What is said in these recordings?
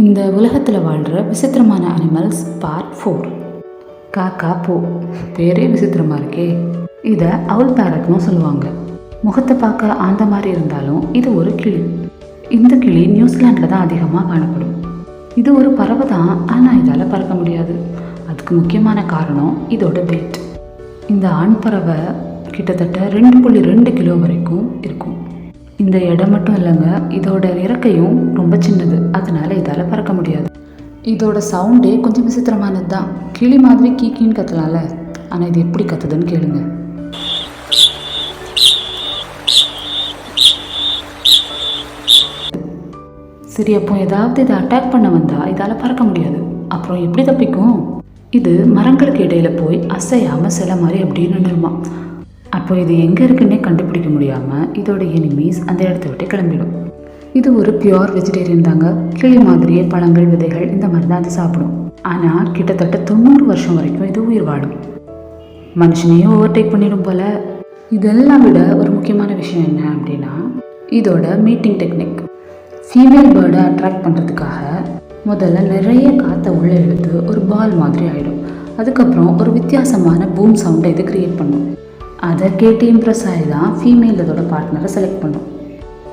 இந்த உலகத்தில் வாழ்கிற விசித்திரமான அனிமல்ஸ் பார்ட் ஃபோர் காக்கா பூ. பேரே விசித்திரமாக இருக்கே. இதை அவுல் பேரட்னும் சொல்லுவாங்க. முகத்தை பார்க்க ஆந்த மாதிரி இருந்தாலும் இது ஒரு கிளி. இந்த கிளி நியூசிலாண்டில் தான் அதிகமாக காணப்படும். இது ஒரு பறவை தான் ஆனால் இதால் பறக்க முடியாது. அதுக்கு முக்கியமான காரணம் இதோட வெயிட் இந்த ஆண் பறவை கிட்டத்தட்ட ரெண்டு புள்ளி ரெண்டு கிலோ வரைக்கும் இருக்கும். இந்த இடம் மட்டும் இல்லைங்க இதோட இறக்கையும் ரொம்ப சின்னது. அதனால இதால் பறக்க முடியாது. இதோட சவுண்டே கொஞ்சம் விசித்திரமானது தான் கிளி மாதிரி கீக்கின்னு கத்தலாம்ல ஆனால் இது எப்படி கத்துதுன்னு கேளுங்க. சரி அப்போ ஏதாவது இதை அட்டாக் பண்ண வந்தா இதால் பறக்க முடியாது. அப்புறம் எப்படி தப்பிக்கும்? இது மரங்களுக்கு இடையில போய் அசையாம சில மாதிரி அப்படியே நின்றுமா அப்போ இது எங்கே இருக்குன்னே கண்டுபிடிக்க முடியாமல் இதோட எனிமீஸ் அந்த இடத்த விட்டு கிளம்பிடும். இது ஒரு பியோர் வெஜிடேரியன் தாங்க. கிளி மாதிரியே பழங்கள் விதைகள் இந்த மாதிரி தான் அது சாப்பிடும். ஆனால் கிட்டத்தட்ட தொண்ணூறு வருஷம் வரைக்கும் இது உயிர் வாழும். மனுஷனையும் ஓவர்டேக் பண்ணிடும் போல. இதெல்லாம் விட ஒரு முக்கியமான விஷயம் என்ன அப்படின்னா இதோட மீட்டிங் டெக்னிக் ஃபீமேல் பேர்டை அட்ராக்ட் பண்ணுறதுக்காக முதல்ல நிறைய காற்றை உள்ளே இழுத்து ஒரு பால் மாதிரி ஆகிடும் அதுக்கப்புறம் ஒரு வித்தியாசமான பூம் சவுண்டை இது க்ரியேட் பண்ணும். அதை கேட்டு இம்ப்ரெஸ் ஆகி தான் ஃபீமேல் அதோட பார்ட்னரை செலக்ட் பண்ணும்.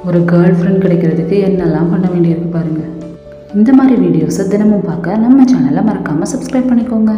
ஒரு கேர்ள் ஃப்ரெண்ட் கிடைக்கிறதுக்கு என்னெல்லாம் பண்ண வேண்டியிருக்கு பாருங்கள் இந்த மாதிரி வீடியோஸை தினமும் பார்க்க நம்ம சேனலை மறக்காமல் சப்ஸ்கிரைப் பண்ணிக்கோங்க.